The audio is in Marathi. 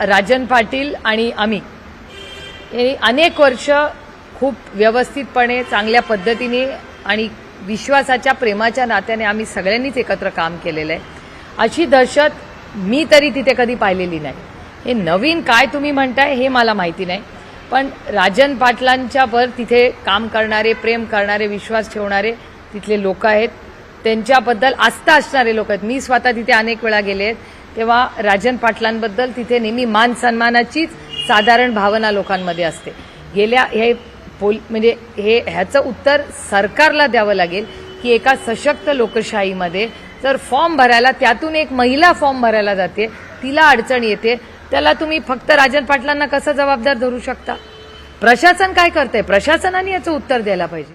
राजन पाटील आणि आम्ही. यांनी अनेक वर्ष खूप व्यवस्थितपणे चांगल्या पद्धतीने आणि विश्वासाच्या प्रेमाच्या नात्याने आम्ही सगळ्यांनीच एकत्र काम केलेलं आहे. अशी दहशत मी तरी तिथे कधी पाहिलेली नाही. हे नवीन काय तुम्ही म्हणताय हे मला माहिती नाही. पण राजन पाटलांच्यावर तिथे काम करणारे प्रेम करणारे विश्वास ठेवणारे तिथले लोक आहेत. त्यांच्याबद्दल आस्था असणारे लोक आहेत. मी स्वतः तिथे अनेक वेळा गेले आहेत. तेव्हा राजन पाटलांबद्दल तिथे नेहमी मान सन्मानाचीच साधारण भावना लोकांमध्ये असते. गेल्या हे पोल म्हणजे हे ह्याचं उत्तर सरकारला द्यावं लागेल की एका सशक्त लोकशाहीमध्ये जर फॉर्म भरायला त्यातून एक महिला फॉर्म भरायला जाते तिला अडचण येते त्याला तुम्ही फक्त राजन पाटलांना कसं जबाबदार धरू शकता? प्रशासन काय करतंय? प्रशासनाने याचं उत्तर द्यायला पाहिजे.